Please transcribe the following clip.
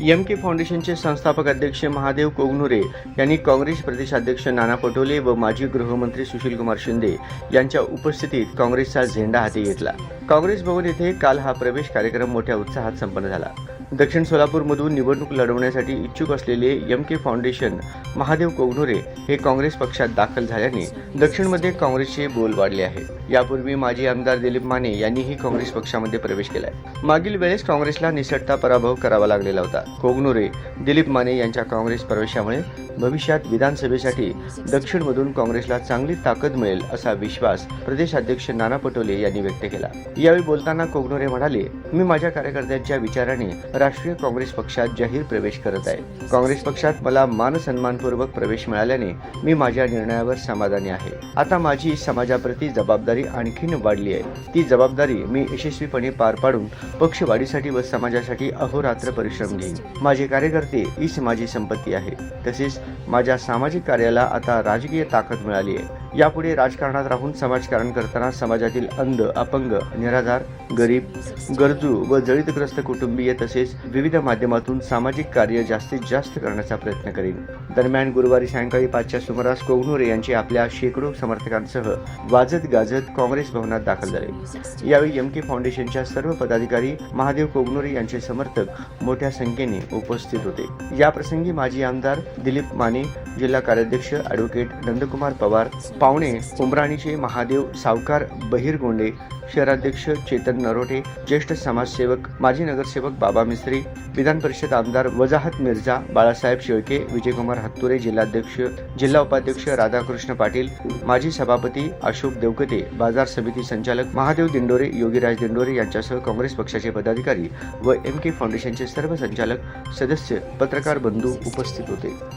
M के फाउंडेशनचे संस्थापक अध्यक्ष महादेव कोगनुरे यांनी काँग्रेस प्रदेशाध्यक्ष नाना पटोले व माजी गृहमंत्री सुशीलकुमार शिंदे यांच्या उपस्थितीत काँग्रेसचा झेंडा हाती घेतला. काँग्रेस भवन येथे काल हा प्रवेश कार्यक्रम मोठ्या उत्साहात संपन्न झाला. दक्षिण सोलापूरमधून निवडणूक लढवण्यासाठी इच्छुक असलेले M K foundation Mahadev Kognure हे काँग्रेस पक्षात दाखल झाल्याने दक्षिणमध्ये काँग्रेसचे बोल वाढले आहे. यापूर्वी माजी आमदार दिलीप माने यांनीही काँग्रेस पक्षामध्ये प्रवेश केलाय. मागील वेळेस काँग्रेसला निसटता पराभव करावा लागलेला होता. कोगनुरे दिलीप माने यांच्या काँग्रेस प्रवेशामुळे भविष्यात विधानसभेसाठी दक्षिणमधून काँग्रेसला चांगली ताकद मिळेल असा विश्वास प्रदेशाध्यक्ष नाना पटोले यांनी व्यक्त केला. यावेळी बोलताना कोगनुरे म्हणाले मी माझ्या कार्यकर्त्यांच्या विचाराने राष्ट्रीय काँग्रेस पक्षात जाहीर प्रवेश करत आहे. काँग्रेस पक्षात मला मान सन्मानपूर्वक प्रवेश मिळाल्याने मी माझ्या निर्णयावर समाधानी आहे. आता माझी समाजाप्रती जबाबदारी आणखीन वाढली आहे. ती जबाबदारी मी यशस्वीपणे पार पाडून पक्षवाढीसाठी व समाजासाठी अहोरात्र परिश्रम घेईन. माझे कार्यकर्ते हीच माझी संपत्ती आहे. तसेच माझ्या सामाजिक कार्याला आता राजकीय ताकद मिळाली आहे. यापुढे राजकारणात राहून समाजकारण करताना समाजातील अंध अपंग निराधार गरीब गरजू व जळीतग्रस्त कुटुंबीय तसेच विविध माध्यमातून सामाजिक कार्य जास्तीत जास्त करण्याचा प्रयत्न करेन. दरम्यान गुरुवारी सायंकाळी पाचच्या सुमारास कोगनोरे यांचे आपल्या शेकडो समर्थकांसह वाजत गाजत काँग्रेस भवनात दाखल झाले. यावेळी एम के फाउंडेशनच्या सर्व पदाधिकारी महादेव कोगनोरे यांचे समर्थक मोठ्या संख्येने उपस्थित होते. या प्रसंगी माजी आमदार दिलीप माने जिल्हा कार्याध्यक्ष ॲडव्होकेट नंदकुमार पवार पावणे उमराणीचे महादेव सावकार बहिरगोंडे शहराध्यक्ष चेतन नरोटे ज्येष्ठ समाजसेवक माजी नगरसेवक बाबा मिस्त्री विधान परिषद आमदार वजाहत मिर्झा बाळासाहेब शेळके विजयकुमार हत्तुरे जिल्हाध्यक्ष जिल्हा उपाध्यक्ष राधाकृष्ण पाटील माजी सभापती अशोक देवकते बाजार समिती संचालक महादेव दिंडोरे योगीराज दिंडोरे यांच्यासह काँग्रेस पक्षाचे पदाधिकारी व एम के फाउंडेशनचे सर्व संचालक सदस्य पत्रकार बंधू उपस्थित होते.